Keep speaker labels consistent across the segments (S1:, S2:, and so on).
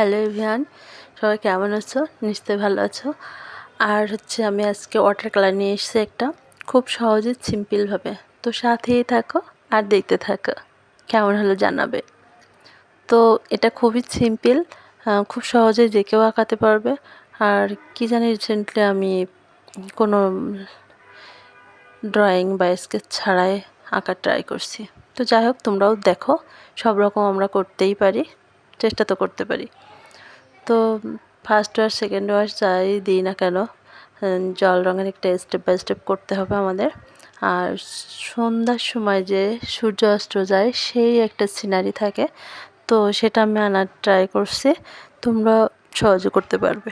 S1: Hello ভিয়ান সবাই কেমন আছো? নিশ্চয়ই ভালো আছো। আর হচ্ছে আমি আজকে ওয়াটার কালার নিয়ে এসেছি একটা খুব সহজে সিম্পলভাবে তো সাথেই থাকো আর দেখতে থাকো, কেমন হলো জানাবে। তো এটা খুবই সিম্পল খুব সহজে যে কেউ আঁকাতে পারবে। আর কি জানি রিসেন্টলি আমি কোনো ড্রয়িং বা স্কেচ ছাড়াই আঁকার ট্রাই করছি। তো যাই হোক, তোমরাও দেখো, সব রকম আমরা করতেই পারি, চেষ্টা তো করতে পারি। তো ফার্স্ট ওয়াশ সেকেন্ড ওয়াশ যাই দিই না কেন জল রঙের একটা স্টেপ বাই স্টেপ করতে হবে আমাদের। আর সন্ধ্যার সময় যে সূর্য অস্ত যায় সেই একটা সিনারি থাকে, তো সেটা আমি আনার ট্রাই করছি, তোমরা সহজে করতে পারবে।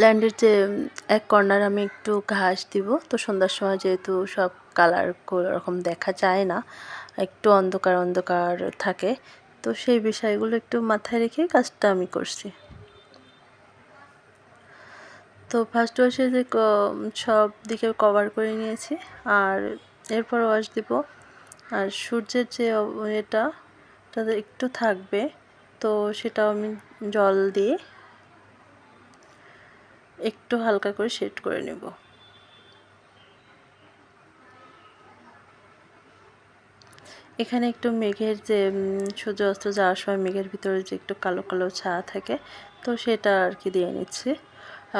S1: ল্যান্ডের যে এক কর্নার আমি একটু ঘাস দিব, তো সন্ধ্যার সময় যেহেতু সব কালার রকম দেখা যায় না একটু অন্ধকার অন্ধকার থাকে। তো সেই বিষয়গুলো একটু মাথায় রেখে কাজটা আমি করছি। তো ফার্স্ট ওয়াশে যে সব দিকে কভার করে নিয়েছি। আর এরপর ওয়াশ দিব। আর সূর্যের যে এটা তাতে একটু থাকবে। তো সেটাও আমি জল দিয়ে একটু হালকা করে শেড করে নেব। এখানে একটু মেঘের যে সূর্য অস্ত যাওয়ার সময় মেঘের ভিতরে যে একটু কালো কালো ছায়া থাকে, তো সেটা আর কি দিয়ে নিচ্ছি।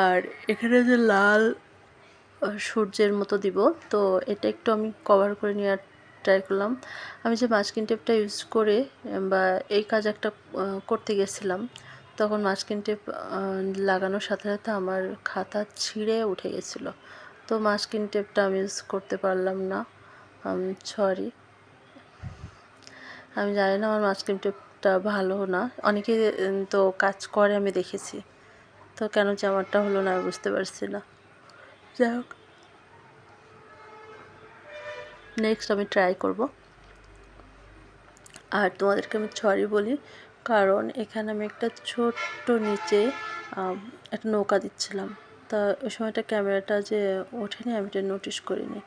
S1: আর এখানে যে লাল সূর্যের মতো দিব, তো এটা একটু আমি কভার করে নেওয়ার ট্রাই করলাম। আমি যে মাস্কিন টেপটা ইউজ করে বা এই কাজ একটা করতে গেছিলাম, তখন মাস্কিন টেপ লাগানোর সাথে সাথে আমার খাতা ছিঁড়ে উঠে গেছিল। তো মাস্কিন টেপটা আমি ইউজ করতে পারলাম না সরি আমি জানি না, আমার মাস্কিন টেপটা ভালো না। অনেকে তো কাজ করে, আমি দেখেছি। তো কেন যে আমারটা হলো না, আমি বুঝতে পারছি না। যাই হোক। নেক্সট আমি ট্রাই করব। আর তোমাদেরকে আমি সরি বলি, কারণ এখানে আমি একটা ছোট্ট নিচে একটা নৌকা দিচ্ছিলাম। তা ওই সময়টা ক্যামেরাটা যে ওঠেনি, আমি এটা নোটিশ করিনি।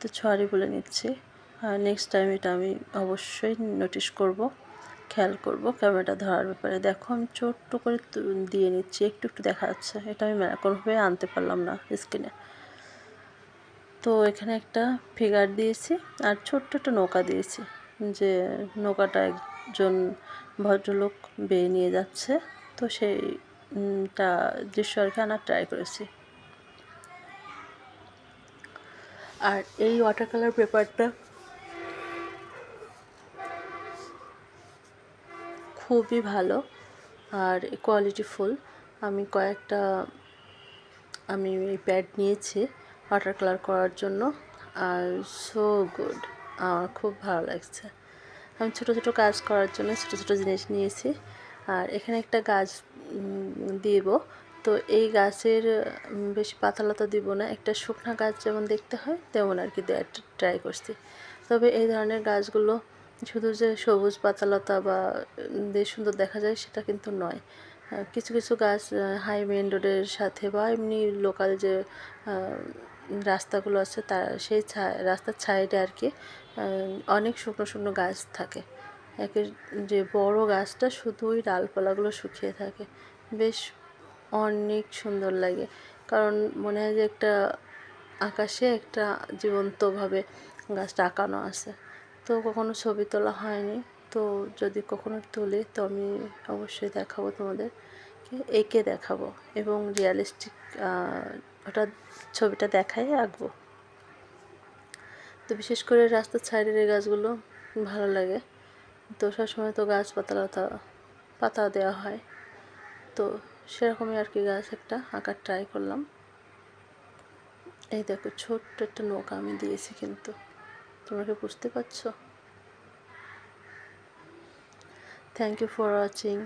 S1: তো সরি বলে নিচ্ছি। নেক্সট টাইম এটা আমি অবশ্যই নোটিশ করব, খেয়াল করব, ক্যামেরাটা ধরার ব্যাপারে। দেখো, আমি ছোট্ট করে দিয়ে নিচ্ছি, একটু একটু দেখা যাচ্ছে। এটা আমি কোনোভাবে আনতে পারলাম না স্ক্রিনে তো এখানে একটা ফিগার দিয়েছি, আর ছোট্ট একটা নৌকা দিয়েছি, যে নৌকাটা একজন ভদ্রলোক বেয়ে নিয়ে যাচ্ছে। তো সেইটা দৃশ্য আর কি আনার ট্রাই করেছি। আর এই ওয়াটার কালার পেপারটা খুবই ভালো আর কোয়ালিটি ফুল আমি কয়েকটা, আমি এই প্যাড নিয়েছি ওয়াটার কালার করার জন্য। আর সো গুড আমার খুব ভালো লাগছে। আমি ছোটো ছোটো কাজ করার জন্য ছোটো ছোটো জিনিস নিয়েছি। আর এখানে একটা গাছ দিব। তো এই গাছের বেশি পাতালতা দিব না। একটা শুকনা গাছ যেমন দেখতে হয়, তেমন আর কি দেওয়ার ট্রাই করছি। তবে এই ধরনের গাছগুলো শুধু যে সবুজ পাতালতা বা বেশ সুন্দর দেখা যায় সেটা কিন্তু নয়। কিছু কিছু গাছ হাই মেন রোডের সাথে বা এমনি লোকাল যে রাস্তাগুলো আছে তার সেই রাস্তার সাইডে আর কি অনেক শুকনো শুকনো গাছ থাকে। একের, যে বড় গাছটা শুধুই ডালপালাগুলো শুকিয়ে থাকে। বেশ অনেক সুন্দর লাগে। কারণ মনে হয় যে একটা আকাশে একটা জীবন্তভাবে গাছটা আঁকানো আছে। তো কখনো ছবি তোলা হয়নি। তো যদি কখনো তুলি, তো আমি অবশ্যই দেখাবো তোমাদের। এঁকে দেখাবো এবং রিয়ালিস্টিক ওটা ছবিটা দেখাই আঁকবো। তো বিশেষ করে রাস্তার সাইডের এই গাছগুলো ভালো লাগে। তো সবসময় তো গাছ পাতা পাতা দেওয়া হয়। তো সেরকমই আর কি গাছ একটা আঁকার ট্রাই করলাম। এই দেখো, ছোট্ট একটা নৌকা আমি দিয়েছি কিন্তু। তোমরা কি বুঝতে পারছ? Thank you for watching